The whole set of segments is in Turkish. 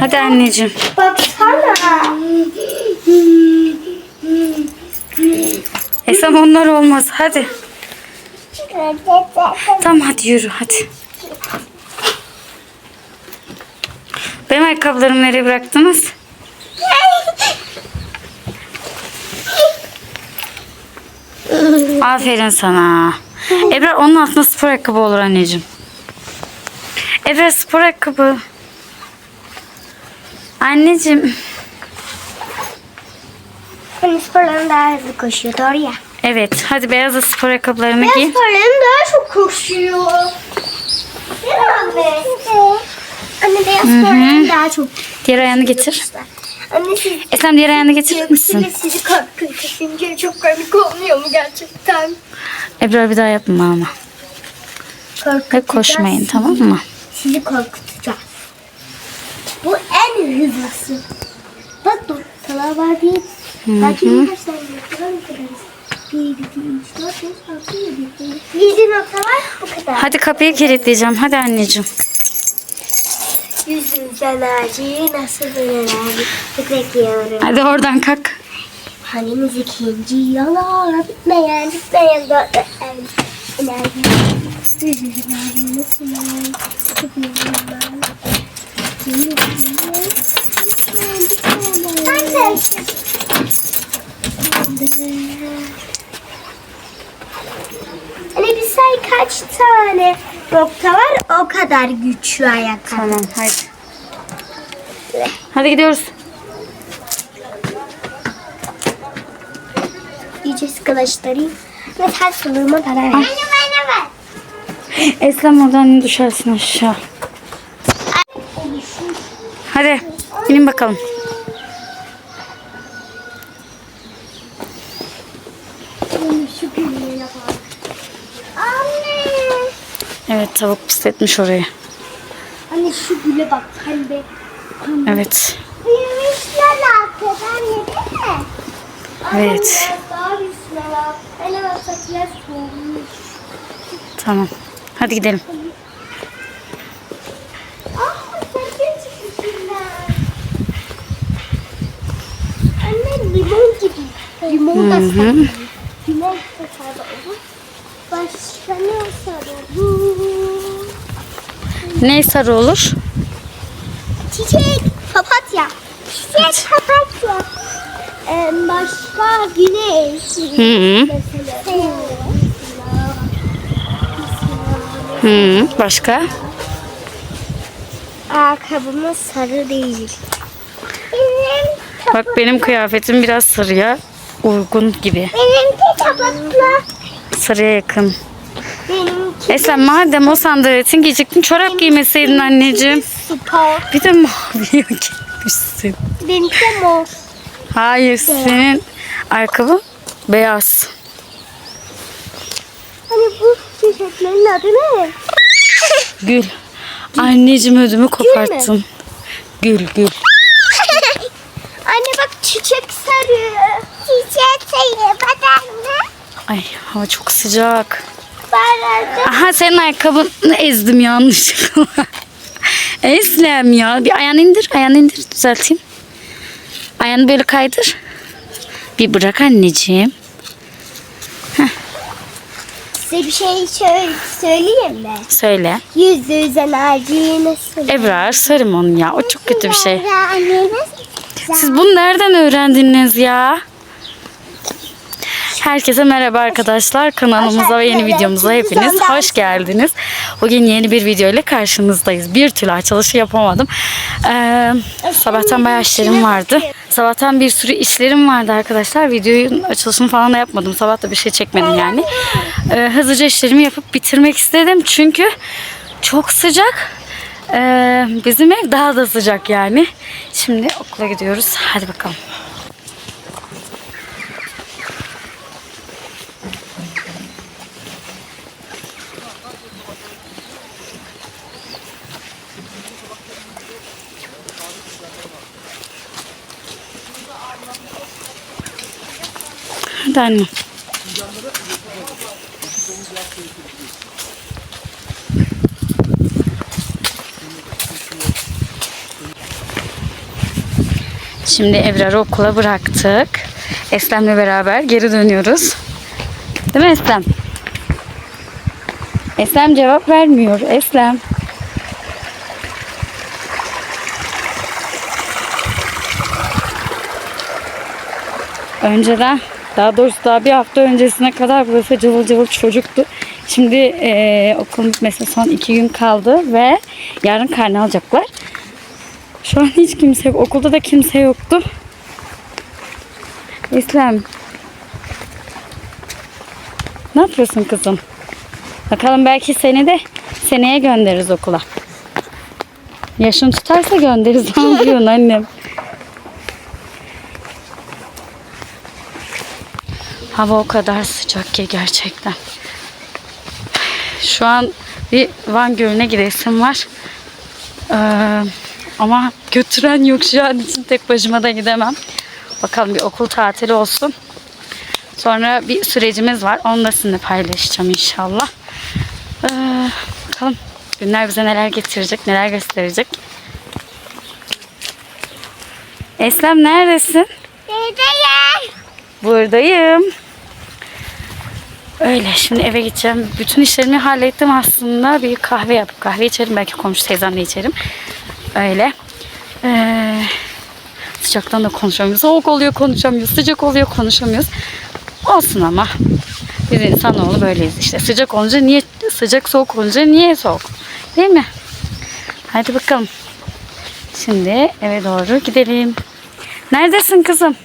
Hadi anneciğim. Baksana. Esam onlar olmaz. Hadi. Tamam hadi yürü hadi. Benim ayakkabılarımı nereye bıraktınız? Aferin sana. Ebrar onun altında spor ayakkabı olur anneciğim. Ebrar spor ayakkabı. Anneciğim. Hani sporların daha hızlı koşuyor doğru ya. Evet hadi beyaz spor ayakkabılarını giy. sporların daha çok koşuyor. Değil mi anne? Anne beyaz sporların daha çok Diğer ayağını getir. Anne siz Esem diğer ayağını getirir misin? Sizi korkutunca çok komik olmuyor mu gerçekten? Ebrar bir daha yapma ama. Korkutacağız. Hep koşmayın tamam mı? Sizi korkutacağız. Hızlısı. Bak noktalar var diye. Belki birkaç tane noktalar bu kadar. Bir, iki, üç, dört, beş, altı, yedi. Yedi nokta var bu kadar. Hadi kapıyı kilitleyeceğim. Hadi anneciğim. Yüzünüz enerjiyi nasıl enerji bekliyorum. Hadi oradan kalk. Halimiz ikinci yola bitmeyen bitmeyen dört enerji. Yüzünüz enerji nasıl enerji bekliyorum. Ben de. Hani bir say kaç tane nokta var o kadar güçlü ayakkabı. Tamam hadi. Hadi gidiyoruz. İyice sıkılaştırayım. Ve sen sınırıma para ver. Anne bana ver. Eslem oradan düşersin aşağı. Hadi inin bakalım. Anne. Evet tavuk pisletmiş orayı. Anne şu güle bak pembe. Evet. Büyümüşler arkadan değil mi? Evet. Tamam. Hadi gidelim. Ah sakın çıkmış içinden. Anne limon gibi. Limon da sarı. Limon da sarı olur. Başka ne sarı olur? Ne sarı olur? Çiçek, papatya. Çiçek, papatya. Ee, başka güneş. Hı hı. Mesela. Hı. Başka? Ayakkabımız sarı değil. Benim, Bak benim kıyafetim biraz sarıya uygun gibi. benimki tabakla. Sarıya yakın. Benimki Eslem madem o sandaletin giyecektin çorap giymeseydin anneciğim. spor. Bir de maviye gitmişsin. Benimki de mor. Hayır senin ayakkabı beyaz. Hani bu çiçeklerin adı ne? Gül. Anneciğim ödümü koparttım. Gül gül. Anne bak çiçek sarı. Sarı. Bakar mı? Ay hava çok sıcak. Barada. Aha senin ayakkabını ezdim yanlışlıkla. Eslem ya. Bir ayağını indir. Ayağını indir. Düzelteyim. Ayağını böyle kaydır. Bir bırak anneciğim. Size bir şey şöyle söyleyeyim mi? Söyle. Yüz enerjiyi nasıl? Ebrar sarım onu ya. O çok kötü bir şey. Siz bunu nereden öğrendiniz ya? Herkese merhaba arkadaşlar. Kanalımıza ve yeni videomuza hepiniz hoş geldiniz. Bugün yeni bir video ile karşınızdayız. Bir türlü açılışı yapamadım. Ee, sabahtan bayağı işlerim vardı. Sabahtan bir sürü işlerim vardı arkadaşlar. Videonun açılışını falan da yapmadım. Sabah da bir şey çekmedim yani. Ee, hızlıca işlerimi yapıp bitirmek istedim. Çünkü çok sıcak. Ee, bizim ev daha da sıcak yani. Şimdi okula gidiyoruz. Hadi bakalım. Anne. Şimdi Ebrar'ı okula bıraktık. Eslem'le beraber geri dönüyoruz. Değil mi Eslem? Eslem cevap vermiyor. Eslem. Önceden daha doğrusu daha bir hafta öncesine kadar burası cıvıl cıvıl çocuktu. Şimdi eee okulun bitmesine son iki gün kaldı ve yarın karne alacaklar. Şu an hiç kimse yok. Okulda da kimse yoktu. İslam. Ne yapıyorsun kızım? Bakalım belki seni de seneye göndeririz okula. Yaşın tutarsa göndeririz. Ne yapıyorsun annem? Hava o kadar sıcak ki gerçekten. Şu an bir Van Gölü'ne gidesim var. Ee, ama götüren yok şu an için tek başıma da gidemem. Bakalım bir okul tatili olsun. Sonra bir sürecimiz var. Onu da sizinle paylaşacağım inşallah. Ee, bakalım günler bize neler getirecek, neler gösterecek. Eslem neredesin? Dedeyim. Buradayım. Öyle şimdi eve gideceğim. Bütün işlerimi hallettim aslında. Bir kahve yapıp kahve içerim. Belki komşu teyzemle içerim. Öyle. Ee, sıcaktan da konuşamıyoruz. Soğuk oluyor konuşamıyoruz. Sıcak oluyor konuşamıyoruz. Olsun ama. Biz insanoğlu böyleyiz işte. Sıcak olunca niye sıcak soğuk olunca niye soğuk? Değil mi? Hadi bakalım. Şimdi eve doğru gidelim. Neredesin kızım?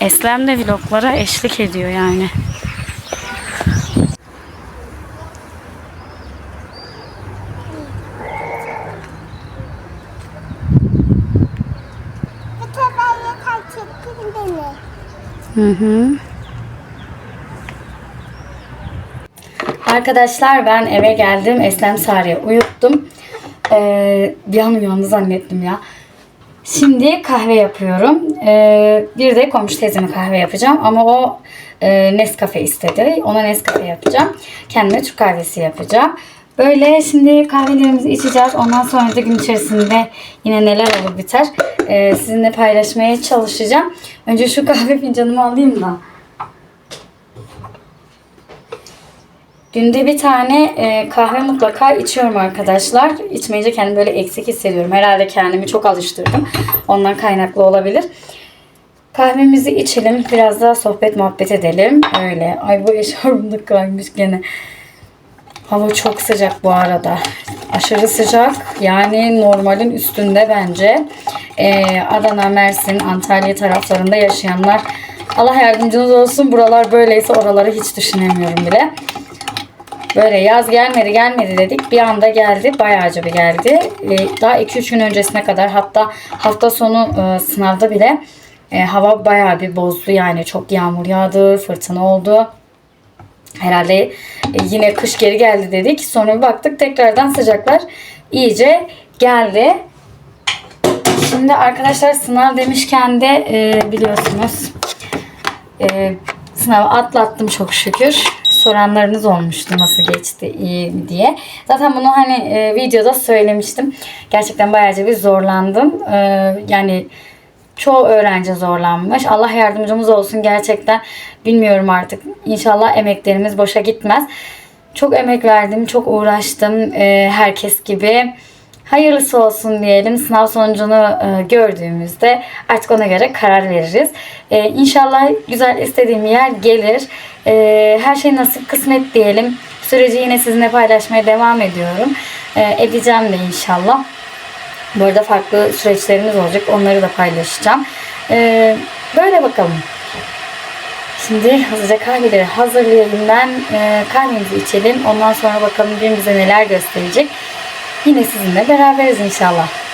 Eslem de vloglara eşlik ediyor yani. Hı hı. Arkadaşlar ben eve geldim. Eslem Sarı'ya uyuttum. Ee, bir an uyandı zannettim ya. Şimdi kahve yapıyorum. Ee, bir de komşu teyzeme kahve yapacağım. Ama o e, Nescafe istedi. Ona Nescafe yapacağım. Kendime Türk kahvesi yapacağım. Böyle şimdi kahvelerimizi içeceğiz. Ondan sonra da gün içerisinde yine neler olur biter. Ee, sizinle paylaşmaya çalışacağım. Önce şu kahve fincanımı alayım da. Günde bir tane e, kahve mutlaka içiyorum arkadaşlar. İçmeyince kendimi böyle eksik hissediyorum. Herhalde kendimi çok alıştırdım. Ondan kaynaklı olabilir. Kahvemizi içelim. Biraz daha sohbet muhabbet edelim. Öyle. Ay bu eşarbım da kaymış gene. Hava çok sıcak bu arada. Aşırı sıcak. Yani normalin üstünde bence. Ee, Adana, Mersin, Antalya taraflarında yaşayanlar Allah yardımcınız olsun. Buralar böyleyse oraları hiç düşünemiyorum bile. Böyle yaz gelmedi gelmedi dedik. Bir anda geldi. Bayağıca bir geldi. Ee, daha 2-3 gün öncesine kadar hatta hafta sonu e, sınavda bile e, hava bayağı bir bozdu. Yani çok yağmur yağdı, fırtına oldu. Herhalde e, yine kış geri geldi dedik. Sonra bir baktık tekrardan sıcaklar iyice geldi. Şimdi arkadaşlar sınav demişken de biliyorsunuz sınavı atlattım çok şükür. Soranlarınız olmuştu nasıl geçti iyi mi diye. Zaten bunu hani e, videoda söylemiştim. Gerçekten bayağıca bir zorlandım. E, yani çoğu öğrenci zorlanmış. Allah yardımcımız olsun gerçekten. Bilmiyorum artık. İnşallah emeklerimiz boşa gitmez. Çok emek verdim, çok uğraştım e, herkes gibi. Hayırlısı olsun diyelim. Sınav sonucunu e, gördüğümüzde artık ona göre karar veririz. E, inşallah güzel istediğim yer gelir. E, her şey nasip kısmet diyelim. Süreci yine sizinle paylaşmaya devam ediyorum. E, edeceğim de inşallah. Bu arada farklı süreçlerimiz olacak. Onları da paylaşacağım. E, böyle bakalım. Şimdi hızlıca kahveleri hazırlayalım ben. E, kahvemizi içelim. Ondan sonra bakalım gün bize neler gösterecek. Yine sizinle beraberiz inşallah.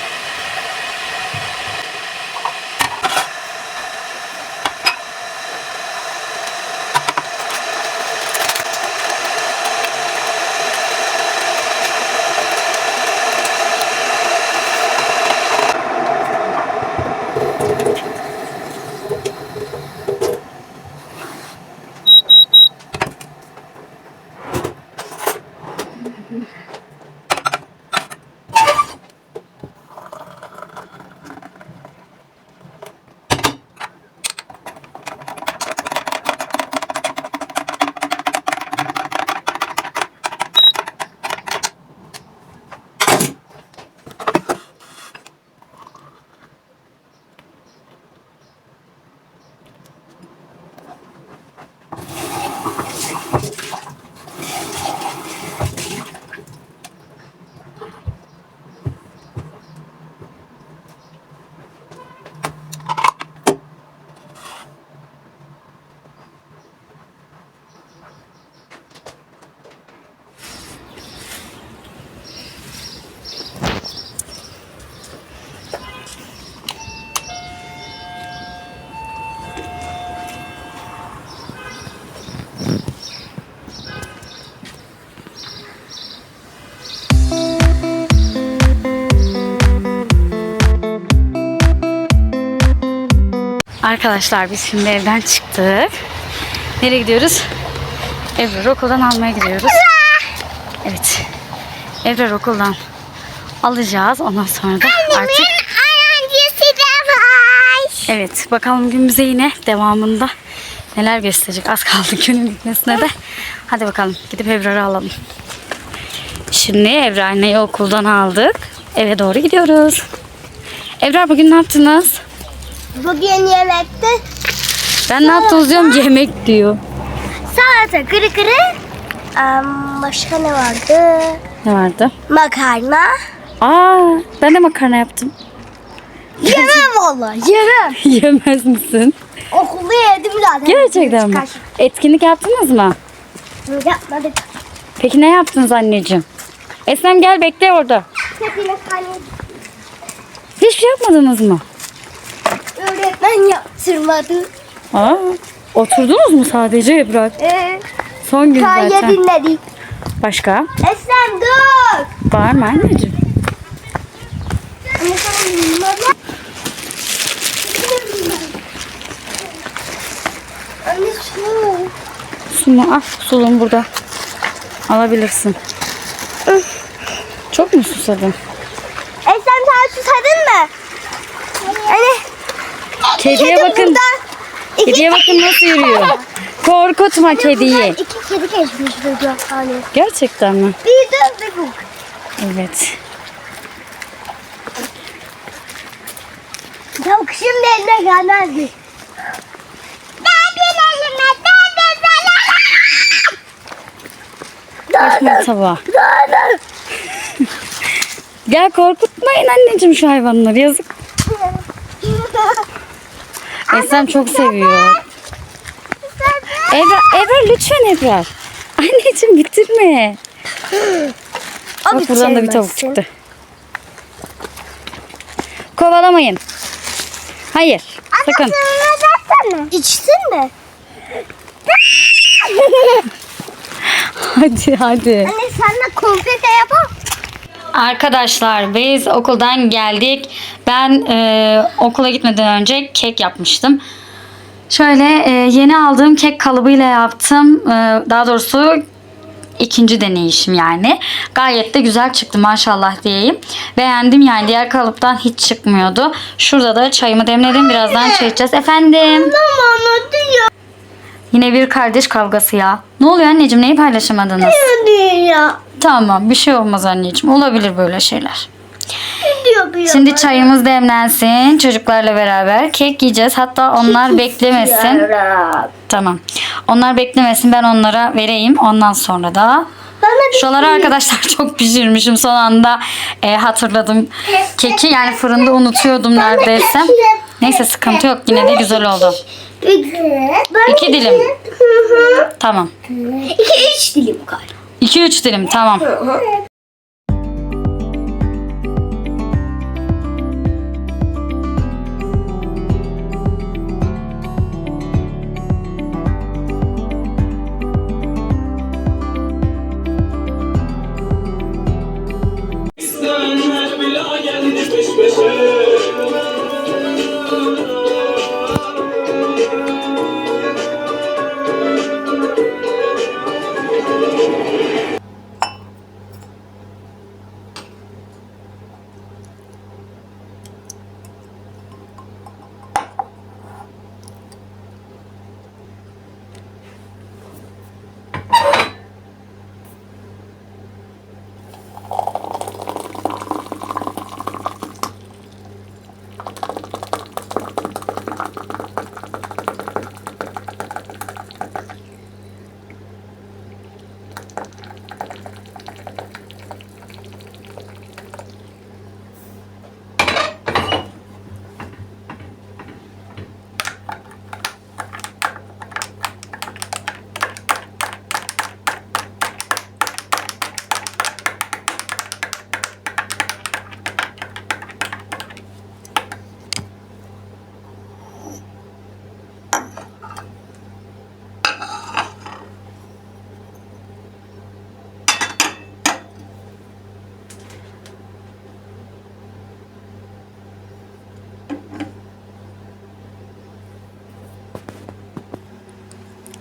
Arkadaşlar biz şimdi evden çıktık. Nereye gidiyoruz? Ebru okuldan almaya gidiyoruz. Evet. Ebru okuldan alacağız. Ondan sonra da artık öğrencisi de var. evet bakalım gün bize yine devamında neler gösterecek. Az kaldı günün bitmesine de. Hadi bakalım gidip Ebrar'ı alalım. Şimdi Ebrar anneyi okuldan aldık. Eve doğru gidiyoruz. Ebrar bugün ne yaptınız? Bugün yemekte Ben ne yaptınız diyorum yemek diyor. salata kırı kırı. Am, başka ne vardı? Ne vardı? Makarna. Aa, ben de makarna yaptım. Yemem valla yemem. Yemez misin? Okulda yedim zaten. Gerçekten mi? Kaşık. Etkinlik yaptınız mı? Yapmadık. Peki ne yaptınız anneciğim? Eslem gel bekle orada. Hepiniz hani Hiçbir şey yapmadınız mı? Öğretmen yaptırmadı. Aa, oturdunuz mu sadece Ebrar? Ee, Son gün kayda zaten. dinledik. Başka? Eslem dur. Var mı anneciğim? Anne su. Sunu al. Sulun burada. Alabilirsin. Çok mu susadın? Eslem sen susadın mı? Hani Kediye kedi bakın. İki, Kediye bakın nasıl yürüyor. Korkutma kediyi. iki kedi geçmiş burada hani. Gerçekten mi? Bir de bir bu. Evet. Tavuk şimdi eline gelmezdi. Derdin elime, derdin Kaçma tabağa. sana. Gel korkutmayın anneciğim şu hayvanları yazık. Eslem çok seviyor. Ebrar, Ebrar lütfen Ebrar. Anneciğim bitirme. Bak buradan da bir tavuk çıktı. Kovalamayın. Hayır. Sakın. İçsin mi? Hadi hadi. Anne senle konfete yapalım. Arkadaşlar biz okuldan geldik. Ben e, okula gitmeden önce kek yapmıştım. Şöyle e, yeni aldığım kek kalıbıyla yaptım. E, daha doğrusu ikinci deneyişim yani. Gayet de güzel çıktı maşallah diyeyim. Beğendim yani diğer kalıptan hiç çıkmıyordu. Şurada da çayımı demledim. Birazdan çay içeceğiz. Efendim. Tamam diyor. Yine bir kardeş kavgası ya. Ne oluyor anneciğim neyi paylaşamadınız? Diyor. Tamam bir şey olmaz anneciğim. Olabilir böyle şeyler. Diyor diyor. Şimdi çayımız demlensin. Çocuklarla beraber kek yiyeceğiz. Hatta onlar beklemesin. Tamam. Onlar beklemesin. Ben onlara vereyim. Ondan sonra da Bana bir Şuraları arkadaşlar çok pişirmişim. Son anda e, hatırladım keki. Yani fırında unutuyordum neredeyse. Neyse sıkıntı yok. Yine de güzel oldu. İki dilim. Hı hı. Tamam. İki üç dilim galiba. 2-3 dilim tamam. İstenler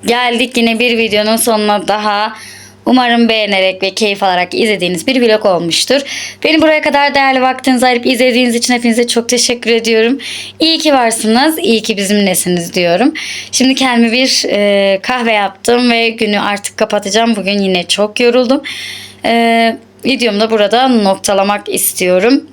geldik yine bir videonun sonuna daha. Umarım beğenerek ve keyif alarak izlediğiniz bir vlog olmuştur. Beni buraya kadar değerli vaktinizi ayırıp izlediğiniz için hepinize çok teşekkür ediyorum. İyi ki varsınız, iyi ki bizimlesiniz diyorum. Şimdi kendime bir e, kahve yaptım ve günü artık kapatacağım. Bugün yine çok yoruldum. E, videomu da burada noktalamak istiyorum.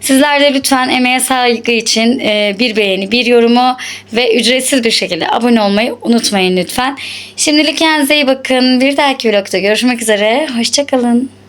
Sizler de lütfen emeğe saygı için e, bir beğeni, bir yorumu ve ücretsiz bir şekilde abone olmayı unutmayın lütfen. Şimdilik kendinize iyi bakın. Bir dahaki vlogda görüşmek üzere. Hoşçakalın.